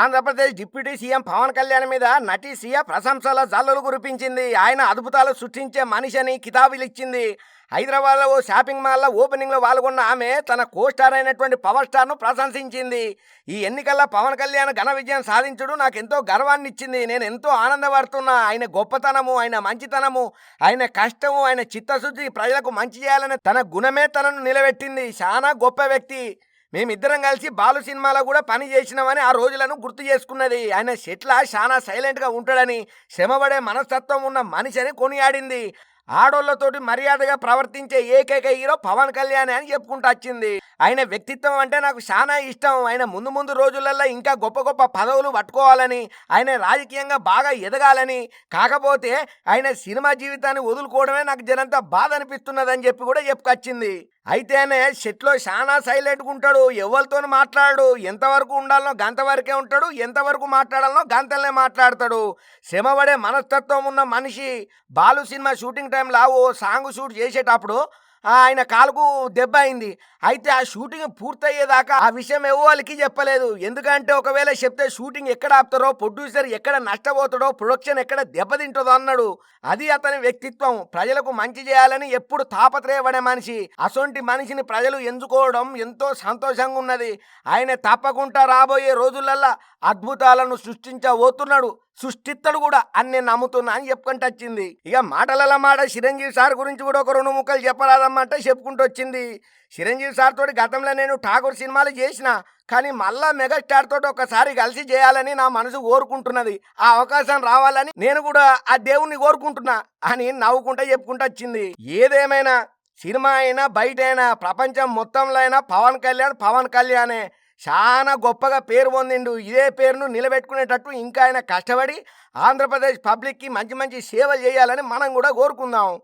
Andhra Pradesh deputy CM Pawan Kalyan మీద నటి సీఎ ప్రశంసల జల్లులు కురిపించింది. ఆయన అద్భుతాలు సృష్టించే మనిషి అని కితాబులు ఇచ్చింది హైదరాబాద్లో ఓ షాపింగ్ మాల్లో ఓపెనింగ్లో పాల్గొన్న ఆమె తన కోస్టార్ అయినటువంటి పవర్ స్టార్ను ప్రశంసించింది. ఈ ఎన్నికల్లో పవన్ కళ్యాణ్ ఘన విజయం సాధించడు నాకు ఎంతో గర్వాన్ని ఇచ్చింది నేను ఎంతో ఆనందపడుతున్నా. ఆయన గొప్పతనము ఆయన మంచితనము ఆయన కష్టము ఆయన చిత్తశుద్ధి ప్రజలకు మంచి చేయాలనే తన గుణమే తనను నిలబెట్టింది. చాలా గొప్ప వ్యక్తి. మేమిద్దరం కలిసి బాలు సినిమాలో కూడా పని చేసినామని ఆ రోజులను గుర్తు చేసుకున్నది. ఆయన షెట్ల చాలా సైలెంట్గా ఉంటాడని శ్రమపడే మనస్తత్వం ఉన్న మనిషి అని కొనియాడింది. ఆడోళ్ళతోటి మర్యాదగా ప్రవర్తించే ఏకైక హీరో పవన్ కళ్యాణ్ అని చెప్పుకుంటూ వచ్చింది. ఆయన వ్యక్తిత్వం అంటే నాకు చాలా ఇష్టం. ఆయన ముందు ముందు రోజులలో ఇంకా గొప్ప గొప్ప పదవులు పట్టుకోవాలని ఆయన రాజకీయంగా బాగా ఎదగాలని కాకపోతే ఆయన సినిమా జీవితాన్ని వదులుకోవడమే నాకు జనంతా బాధ అనిపిస్తున్నదని చెప్పి కూడా చెప్పుకొచ్చింది. అయితేనే సెట్లో చాలా సైలెంట్గా ఉంటాడు. ఎవరితో మాట్లాడు ఎంతవరకు ఉండాలనో గంత వరకే ఉంటాడు. ఎంతవరకు మాట్లాడాలనో గంతలనే మాట్లాడతాడు. శ్రమపడే మనస్తత్వం ఉన్న మనిషి బాలు సినిమా షూటింగ్ టైంలో ఓ సాంగ్ షూట్ చేసేటప్పుడు ఆయన కాలుకు దెబ్బ అయింది. అయితే ఆ షూటింగ్ పూర్తయ్యేదాకా ఆ విషయం ఎవరికి చెప్పలేదు. ఎందుకంటే ఒకవేళ చెప్తే షూటింగ్ ఎక్కడ ఆపుతారో ప్రొడ్యూసర్ ఎక్కడ నష్టపోతాడో ప్రొడక్షన్ ఎక్కడ దెబ్బతింటుందో అన్నాడు. అది అతని వ్యక్తిత్వం. ప్రజలకు మంచి చేయాలని ఎప్పుడు తాపత్రయపడే మనిషి. అసొంటి మనిషిని ప్రజలు ఎంచుకోవడం ఎంతో సంతోషంగా ఉన్నది. ఆయన తప్పకుండా రాబోయే రోజులల్లా అద్భుతాలను సృష్టించబోతున్నాడు. సృష్టిత్తడు కూడా అని నేను నమ్ముతున్నా అని చెప్పుకుంటూ వచ్చింది. ఇక మాటలలో మాట చిరంజీవి సార్ గురించి కూడా ఒక రెండు ముక్కలు చెప్పరాదమ్మంటే చెప్పుకుంటూ వచ్చింది. చిరంజీవి సార్ తోటి గతంలో నేను ఠాగూర్ సినిమాలు చేసిన కానీ మళ్ళా మెగాస్టార్ తోటి ఒకసారి కలిసి చేయాలని నా మనసు కోరుకుంటున్నది. ఆ అవకాశం రావాలని నేను కూడా ఆ దేవుణ్ణి కోరుకుంటున్నా అని నవ్వుకుంటా చెప్పుకుంటూ వచ్చింది. ఏదేమైనా సినిమా అయినా బయట అయినా ప్రపంచం మొత్తంలో అయినా పవన్ కళ్యాణ్ పవన్ కళ్యాణే. చాలా గొప్పగా పేరు పొందిండు. ఇదే పేరును నిలబెట్టుకునేటట్టు ఇంకా ఆయన కష్టపడి ఆంధ్రప్రదేశ్ పబ్లిక్కి మంచి మంచి సేవలు చేయాలని మనం కూడా కోరుకుందాం.